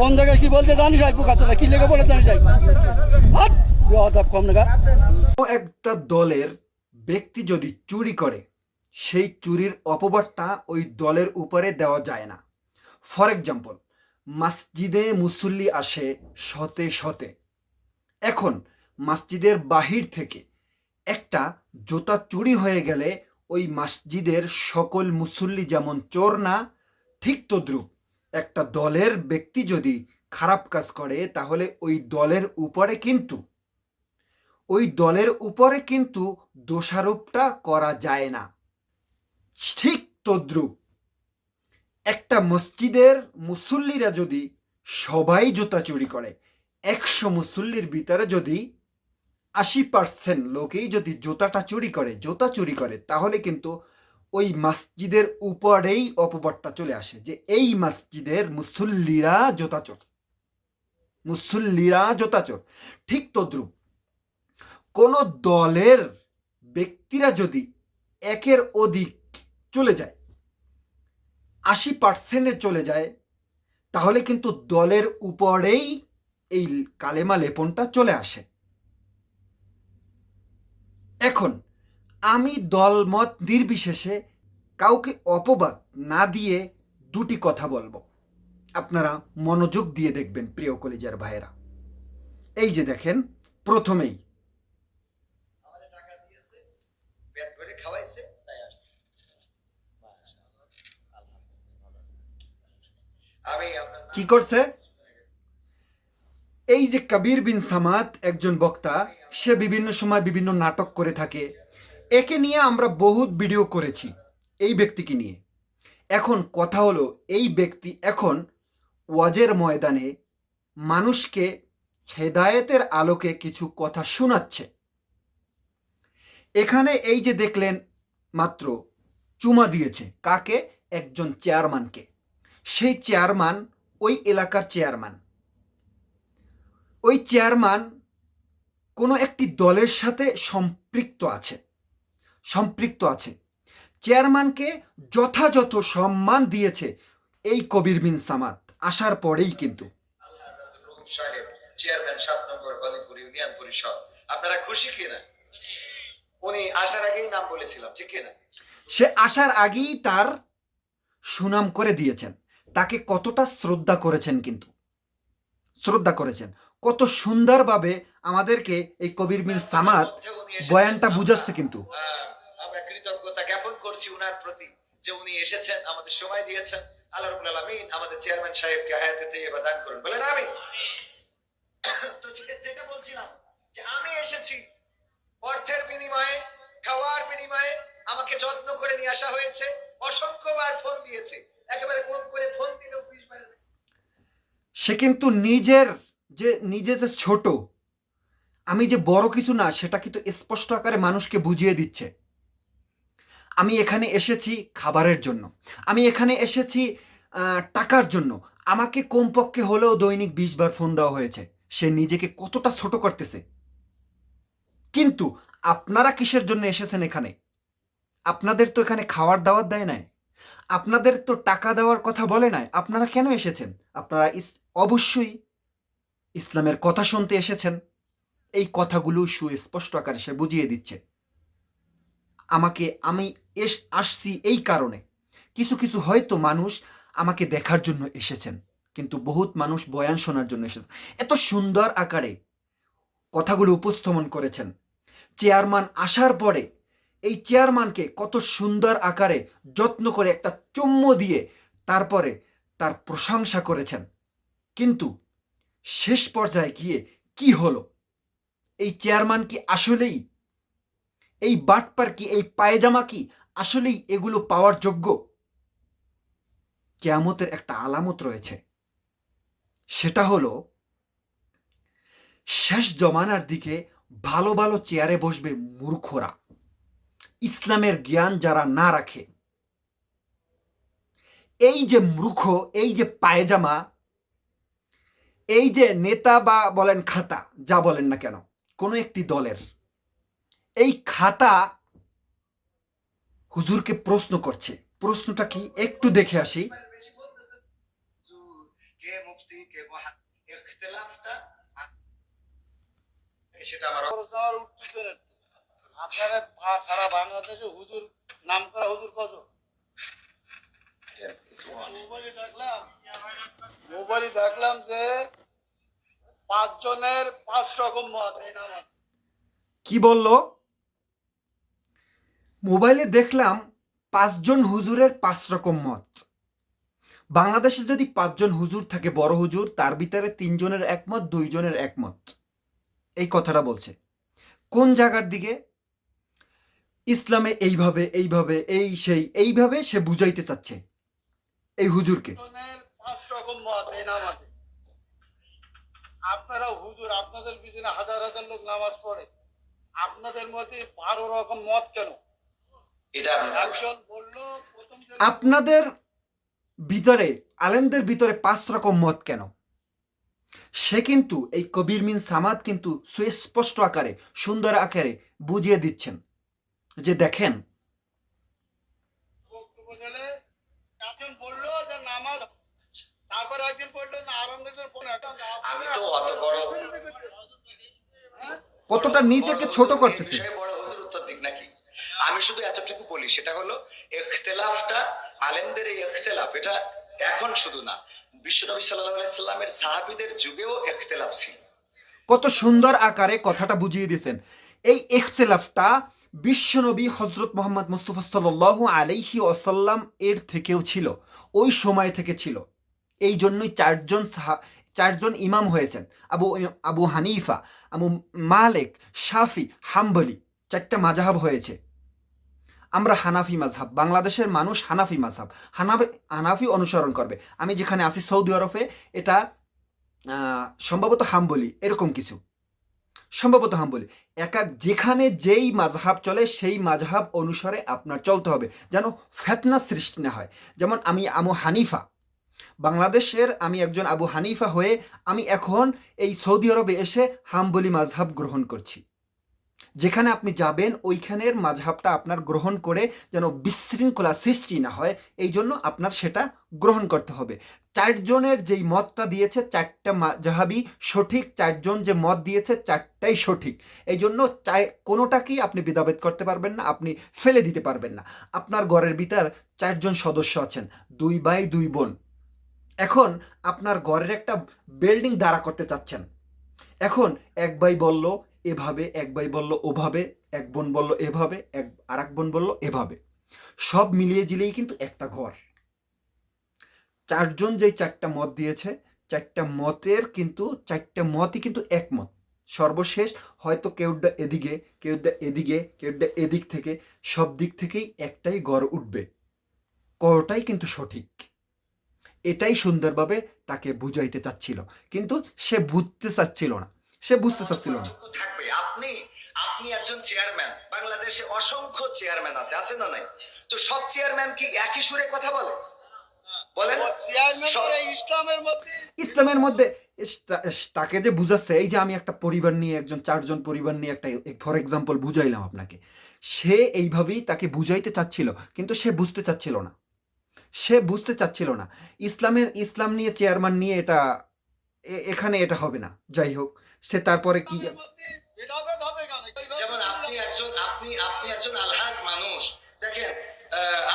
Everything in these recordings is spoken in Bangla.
কোন জায়গায় কি বলতে জানি যাই পোকাতলা কি লেগে বলে জানি যাই। কম কোনো একটা দলের ব্যক্তি যদি চুরি করে, সেই চুরির অপবাদটা ওই দলের উপরে দেওয়া যায় না। ফর এক্সাম্পল মসজিদে মুসল্লি আসে শতে শতে। এখন মসজিদের বাহির থেকে একটা জুতা চুরি হয়ে গেলে ওই মসজিদের সকল মুসল্লি যেমন চোর না, ঠিক তদ্রুপ। একটা দলের ব্যক্তি যদি খারাপ কাজ করে, তাহলে ওই দলের উপরে কিন্তু, ওই দলের উপরে কিন্তু দোষারোপটা করা যায় না। ঠিক তদ্রুপ একটা মসজিদের মুসল্লিরা যদি সবাই জুতা চুরি করে, একশো মুসল্লির ভিতরে যদি আশি পার্সেন্ট লোকেই যদি জুতাটা চুরি করে, জুতা চুরি করে, তাহলে কিন্তু ওই মসজিদের উপরেই অপবাদটা চলে আসে যে এই মসজিদের মুসল্লিরা জোতা চোর মুসল্লিরা জোতা চোর ঠিক তদ্রুপ। কোনো দলের ব্যক্তিরা যদি একের অধিক চলে যায়, আশি পার্সেন্টে চলে যায়, তাহলে কিন্তু দলের উপরেই এই কালেমা লেপনটা চলে আসে। এখন আমি দলমত নির্বিশেষে কাউকে অপবাদ না দিয়ে দুটি কথা বলব। আপনারা মনোযোগ দিয়ে দেখবেন প্রিয় কলেজের ভাইয়েরা। এই যে দেখেন প্রথমেই কি করছে? এই যে কবির বিন সামাত একজন বক্তা সে বিভিন্ন সময় বিভিন্ন নাটক করে থাকে। একে নিয়ে আমরা বহুত ভিডিও করেছি, এই ব্যক্তিকে নিয়ে। এখন কথা হলো, এই ব্যক্তি এখন ওয়াজের ময়দানে মানুষকে হেদায়েতের আলোকে কিছু কথা শোনাচ্ছে। এখানে এই যে দেখলেন, মাত্র চুমা দিয়েছে, কাকে? একজন চেয়ারম্যানকে। সেই চেয়ারম্যান ওই এলাকার চেয়ারম্যান। ওই চেয়ারম্যান কোনো একটি দলের সাথে সম্পৃক্ত আছে। সম্পৃক্ত আছে। চেয়ারম্যানকে যথাযথ সম্মান দিয়েছে এই কবির বিন সামাদ। আসার পরেই কিন্তু। সাহেব চেয়ারম্যান ইউনিয়ন পরিষদ। আপনারা খুশি কিনা? উনি আসার আগেই নাম বলেছিলাম ঠিক কিনা? সে আসার আগেই তার সুনাম করে দিয়েছেন। তাকে কতটা শ্রদ্ধা করেছেন কিন্তু। শ্রদ্ধা করেছেন। কত সুন্দরভাবে আমাদেরকে এই কবির বিন সামাদ। বয়ানটা বুঝাচ্ছে কিন্তু। করছি উনার প্রতি যে উনি এসেছেন আমাদের সময় দিয়েছেন। আল্লাহ রাব্বুল আলামিন আমাদের চেয়ারম্যান সাহেবকে হায়াতে তৈয়বা দান করুন। বলেন আমি তো যেটা বলছিলাম যে আমি এসেছি অর্থের বিনিময়ে খাওয়ার বিনিময়ে আমাকে যত্ন করে নিয়ে আসা হয়েছে অসংখ্যবার ফোন দিয়েছে। একেবারে কোন করে ফোন দিলেও সে কিন্তু নিজের যে নিজে যে ছোট আমি যে বড় কিছু না সেটা কিন্তু স্পষ্ট আকারে মানুষকে বুঝিয়ে দিচ্ছে। আমি এখানে এসেছি খাবারের জন্য। আমি এখানে এসেছি টাকার জন্য। আমাকে কমপক্ষে হলেও দৈনিক বিশ বার ফোন দেওয়া হয়েছে। সে নিজেকে কতটা ছোট করতেছে। কিন্তু আপনারা কিসের জন্য এসেছেন এখানে? আপনাদের তো এখানে খাওয়ার দাওয়ার দেয় নাই। আপনাদের তো টাকা দেওয়ার কথা বলে নাই। আপনারা কেন এসেছেন? আপনারা অবশ্যই ইসলামের কথা শুনতে এসেছেন। এই কথাগুলো সুস্পষ্ট আকারে সে বুঝিয়ে দিচ্ছে। আমাকে আমি এস, আসছি এই কারণে। কিছু কিছু হয়তো মানুষ আমাকে দেখার জন্য এসেছেন, কিন্তু বহুত মানুষ বয়ান শোনার জন্য এসেছেন এত সুন্দর আকারে কথাগুলো উপস্থাপন করেছেন। চেয়ারম্যান আসার পরে এই চেয়ারম্যানকে কত সুন্দর আকারে যত্ন করে একটা চুম্ম দিয়ে তারপরে তার প্রশংসা করেছেন। কিন্তু শেষ পর্যায়ে গিয়ে কি হলো? এই চেয়ারম্যান কি আসলেই এই বাটপার কি, এই পায়জামা কি? আসলেই এগুলো পাওয়ার যোগ্য? কেয়ামতের একটা আলামত রয়েছে। সেটা হলো, শেষ জমানার দিকে ভালো ভালো চেয়ারে বসবে মূর্খরা। ইসলামের জ্ঞান যারা না রাখে। এই যে মূর্খ, এই যে পায়জামা, এই যে নেতা বা বলেন খাতা, যা বলেন না কেন, কোনো একটি দলের এই খাতা হুজুরকে প্রশ্ন করছে। প্রশ্নটা কি একটু দেখে আসি। সারা বাংলাদেশে হুজুর নাম করা হুজুর কত মোবাইলে দেখলাম যে পাঁচজনের পাঁচ রকম মত। কি বলল? মোবাইলে দেখলাম পাঁচজন হুজুরের পাঁচ রকম মত। বাংলাদেশে যদি পাঁচজন হুজুর থাকে, বড় হুজুর, তার ভিতরে তিনজনের একমত, দুইজনের একমত। এই কথাটা বলছে। কোন জায়গার দিকে? ইসলামে এইভাবে এইভাবে, এই সেই, এইভাবে সে বুঝাইতে চাচ্ছে এই হুজুরকে। আপনারা হুজুর, আপনাদের পিছনে হাজার হাজার লোক নামাজ পড়ে। আপনাদের মধ্যে বারো রকম মত কেন? এটা আপনাদের ভিতরে আলেমদের ভিতরে পাঁচ রকম মত কেন? সে কিন্তু এই কবির মিন সামাদ কিন্তু সুস্পষ্ট আকারে সুন্দর আকারে বুঝিয়ে দিচ্ছেন। যে দেখেন বক্তব্য গেলে একজন বলল যে নামাজ তারপর একজন বলল না আরম্ভের পর আমি তো অত বড় কতটা নিজেকে ছোট করতেছে। বড় হুজুর উত্তর দিক নাকি? আমি শুধু এতটুকু বলি, সেটা হলো ইখতিলাফটা, আলেমদের এই ইখতিলাফ, এটা এখন শুধু না, বিশ্বনবী আলাইহি সাল্লামের সাহাবীদের যুগেও ইখতিলাফ ছিল। কত সুন্দর আকারে কথাটা বুঝিয়ে দিয়েছেন। এই ইখতিলাফটা বিশ্বনবী হজরত মোহাম্মদ মুস্তফা সাল্লাহ আলাইহি ওসাল্লাম এর থেকেও ছিল, ওই সময় থেকে ছিল। এই জন্যই চারজন সাহা, চারজন ইমাম হয়েছেন, আবু আবু হানিফা, আবু মালেক, শাফি, হাম্বলি, চারটা মাজাহাব হয়েছে। আমরা হানাফি মাঝহাব, বাংলাদেশের মানুষ হানাফি মাঝহাব। হানাফি হানাফি অনুসরণ করবে। আমি যেখানে আছি সৌদি আরবে, এটা সম্ভবত হাম্বলি, এরকম কিছু। সম্ভবত হাম্বলি। একা যেখানে যেই মাঝহাব চলে, সেই মাঝহাব অনুসারে আপনার চলতে হবে। যেন ফেতনা সৃষ্টি না হয়। যেমন আমি আমু হানিফা। বাংলাদেশের আমি একজন আবু হানিফা হয়ে আমি এখন এই সৌদি আরবে এসে হাম্বলি মাঝহাব গ্রহণ করছি। যেখানে আপনি যাবেন, ওইখানের মাঝহাবটা আপনার গ্রহণ করে যেন বিশৃঙ্খলা সৃষ্টি না হয়, এই জন্য আপনার সেটা গ্রহণ করতে হবে। চারজনের যেই মতটা দিয়েছে, চারটা মাঝহাবি সঠিক, চারজন যে মত দিয়েছে, চারটাই সঠিক। এই জন্য চাই, কোনোটাকেই আপনি বিদাবেদ করতে পারবেন না, আপনি ফেলে দিতে পারবেন না। আপনার ঘরের ভিতর চারজন সদস্য আছেন, দুই ভাই, দুই বোন। এখন আপনার ঘরের একটা বিল্ডিং দাঁড়া করতে চাচ্ছেন। এখন এক ভাই বলল এভাবে, এক ভাই বলল ওভাবে, এক বোন বলল এভাবে, এক আর এক বোন বলল এভাবে। সব মিলিয়ে জিলেই কিন্তু একটা ঘর। চারজন যেই চারটা মত দিয়েছে, চারটা মতের কিন্তু, চারটা মতই কিন্তু একমত। সর্বশেষ হয়তো কেউটা এদিকে কেউটা এদিকে কেউটা এদিক থেকে, সব দিক থেকেই একটাই গড় উঠবে। করটাই কিন্তু সঠিক? এটাই সুন্দরভাবে তাকে বুঝাইতে চাচ্ছিল। কিন্তু সে বুঝতে চাচ্ছিল না। সে বুঝতে চাচ্ছিল না। থাকবে। আপনি আপনি একজন চেয়ারম্যান বাংলাদেশে অসংখ্য চেয়ারম্যান আছে আছে না নাই? তো সব চেয়ারম্যান কি একই সুরে কথা বলে? বলেন। ইসলামের মধ্যে ইসলামের মধ্যে তাকে যে বুঝাচ্ছে এই যে আমি একটা পরিবার নিয়ে একজন চারজন পরিবার নিয়ে একটা ফর এক্সাম্পল বুঝাইলাম আপনাকে। সে এইভাবেই তাকে বুঝাইতে চাচ্ছিল কিন্তু সে বুঝতে চাচ্ছিল না। সে বুঝতে চাচ্ছিল না। ইসলামের ইসলাম নিয়ে চেয়ারম্যান নিয়ে এটা এখানে এটা হবে না যাই হোক। সে তারপরে কি? যেমন আপনি একজন আপনি আপনি একজন আলহাজ মানুষ। দেখেন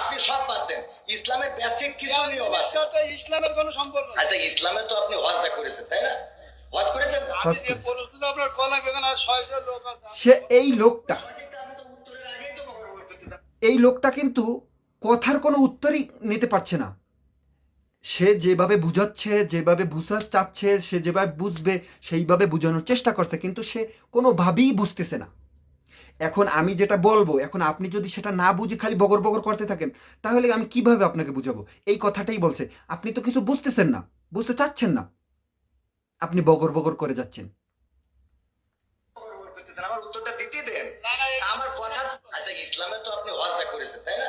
আপনি সব বাদ দেন। ইসলামের বেসিক কিছু নিয়ম আছে। ইসলামের কোনো সম্পর্ক। আচ্ছা ইসলামের তো আপনি ওয়াজটা করেছেন তাই না? ওয়াজ করেছেন না? যে প্রশ্ন আপনার কলা এখানে আর ছয়জন লোক আছে সে এই লোকটা এই লোকটা কিন্তু কথার কোনো উত্তরই নিতে পারছে না। সে যেভাবে বুঝাচ্ছে, যেভাবে বুঝা চাচ্ছে, সে যেভাবে বুঝবে, সেইভাবে বোঝানোর চেষ্টা করছে, কিন্তু সে কোনোভাবেই বুঝতেছে না। এখন আমি যেটা বলব, এখন আপনি যদি সেটা না বুঝে খালি বগর বগর করতে থাকেন, তাহলে আমি কীভাবে আপনাকে বুঝাবো? এই কথাটাই বলছে। আপনি তো কিছু বুঝতেছেন না, বুঝতে চাচ্ছেন না। আপনি বগর বগর করে যাচ্ছেন। আমার উত্তরটা দিতে দেন। আমার কথা আচ্ছা তো আপনি ওয়াজটা করেছেন, তাই না?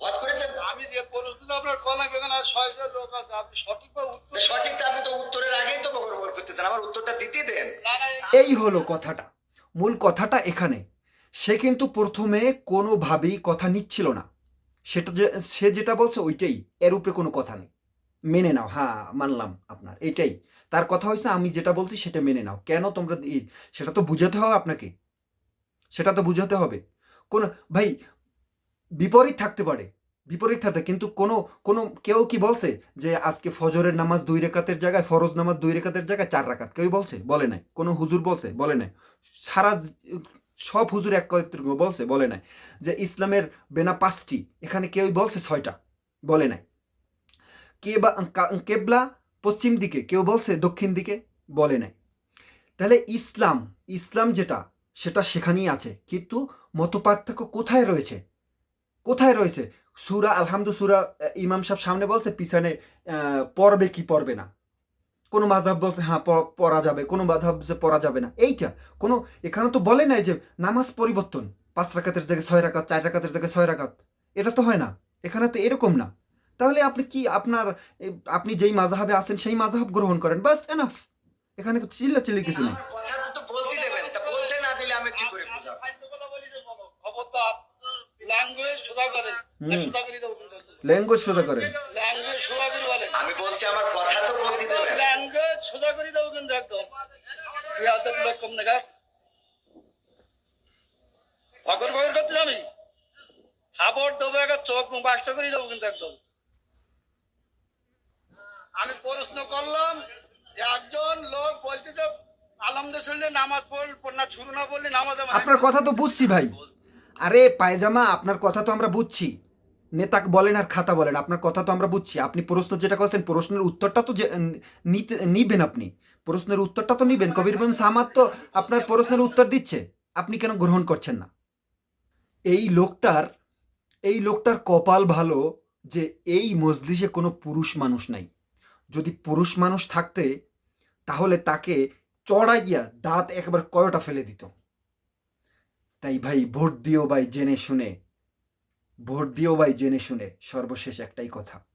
ওয়াজ করেছেন আমি যে প্রশ্ন আপনার এখানে ছয়জন লোক আছে। আপনি সঠিকভাবে উত্তর সঠিকটা আপনি তো উত্তরের আগেই তো বকর করতেছেন। আমার উত্তরটা দিতে দেন। এই হলো কথাটা। মূল কথাটা এখানে। সে কিন্তু প্রথমে কোনোভাবেই কথা নিচ্ছিল না। সেটা যে সে যেটা বলছে ওইটাই। এর উপরে কোনো কথা নেই। মেনে নাও। হ্যাঁ মানলাম আপনার। এটাই। তার কথা হয়েছে আমি যেটা বলছি সেটা মেনে নাও। কেন তোমরা সেটা তো বুঝাতে হবে আপনাকে। সেটা তো বুঝাতে হবে। কোন ভাই বিপরীত থাকতে পারে, বিপরীত থাকে কিন্তু কোনো কোনো, কেউ কি বলছে যে আজকে ফজরের নামাজ দুই রেখাতের জায়গায়, ফরজ নামাজ দুই রেখাতের জায়গায় চার রাকাত কেউ বলছে? বলে নাই। কোনো হুজুর বলছে? বলে নাই। সারা সব হুজুর এক কয়েকটি বলছে? বলে নাই। যে ইসলামের বেনা পাঁচটি, এখানে কেউই বলছে ছয়টা? বলে নাই। কে বা কেবলা পশ্চিম দিকে, কেউ বলছে দক্ষিণ দিকে? বলে নাই। তাহলে ইসলাম ইসলাম যেটা, সেটা সেখানেই আছে। কিন্তু মত পার্থক্য কোথায় রয়েছে? কোথায় রয়েছে? সুরা আলহামদু সুরা ইমাম সাহেব সামনে বলছে পিছনে পড়বে কি পড়বে না? কোনো মাঝহাব বলছে হ্যাঁ প- পড়া যাবে। কোনো মাঝহাব বলছে পড়া যাবে না। এইটা কোনো এখানে তো বলে নাই যে নামাজ পরিবর্তন। পাঁচ রাকাতের জায়গায় ছয় রাকাত চার রাকাতের জায়গায় ছয় রাকাত। এটা তো হয় না। এখানে তো এরকম না। তাহলে আপনি কি আপনার আপনি যেই মাঝহাবে আছেন সেই মাঝহাব গ্রহণ করেন? বাস এনাফ এখানে চিল্লা চিল্লি কিছু নেই। কথা তো তো বলতে দেবেন। তা বলতে না দিলে আমি কি করে বুঝাবো? ল্যাঙ্গুয়েজ সোজা করেন সোজা করে দেবো ল্যাঙ্গুয়েজ সোজা করেন ল্যাঙ্গুয়েজ সোজা করে। বলেন আমি বলছি আমার কথা তো বলতে দেবেন ল্যাঙ্গুয়েজ সোজা করে দেবো কিন্তু একদম ইয়াদের লোক কম দেখা ফকর ফকর করতে যাবি? খাবার দেবো একটা চোখ মুখ বাসটা করে দেবো কিন্তু একদম আমি প্রশ্ন করলাম যে একজন লোক বলছে যে আলহামদুলিল্লাহ নামাজ পড়ল না শুরু না বললে নামাজ আমার- আপনার কথা তো বুঝছি ভাই। আরে, পায়জামা, আপনার কথা তো আমরা বুঝছি। নেতা বলেন আর খাতা বলেন, আপনার কথা তো আমরা বুঝছি। আপনি প্রশ্ন যেটা করছেন, প্রশ্নের উত্তরটা তো নিতে, নিবেন আপনি। প্রশ্নের উত্তরটা তো নিবেন। কবির বিন সামাদ তো আপনার প্রশ্নের উত্তর দিচ্ছে। আপনি কেন গ্রহণ করছেন না? এই লোকটার এই লোকটার কপাল ভালো যে এই মজলিসে কোনো পুরুষ মানুষ নাই। যদি পুরুষ মানুষ থাকতে, তাহলে তাকে চড়াইয়া দাঁত একবার কয়টা ফেলে দিত? তাই ভাই ভোট দিও ভাই জেনে শুনে। ভোট দিও ভাই জেনে শুনে। সর্বশেষ একটাই কথা।